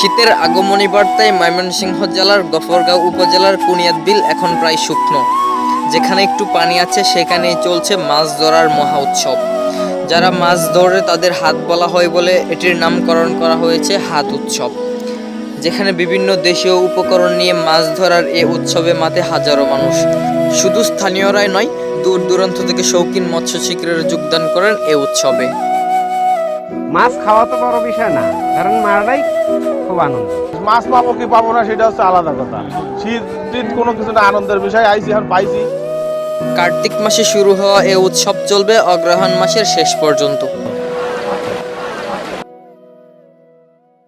শীতের আগমনী বার্তায় ময়মনসিংহ জেলার গফরগাঁও উপজেলার কুনিয়াদ বিল এখন প্রায় শুকনো। যেখানে একটু পানি আছে, সেখানেই চলছে মাছ ধরার মহা উৎসব। যারা মাছ ধরে তাদের হাত বলা হয় বলে এটির নামকরণ করা হয়েছে হাত উৎসব। যেখানে বিভিন্ন দেশীয় উপকরণ নিয়ে মাছ ধরার এ উৎসবে মাতে হাজারো মানুষ। শুধু স্থানীয়রাই নয়, দূর দূরান্ত থেকে শৌখিন মৎস্য শিকারীরা যোগদান করেন এ উৎসবে। মাছ খাওয়া তো বড় বিষয় না কারণ মারাটাই খুব আনন্দ। মাছ পাবো কি পাবো না সেটা হচ্ছে আলাদা কথা। শীত টিত কোনো কিছু না আনন্দের বিষয় আইসি আর পাইছি। কার্তিক মাসে শুরু হওয়া এ উৎসব চলবে অগ্রহায়ণ মাসের শেষ পর্যন্ত।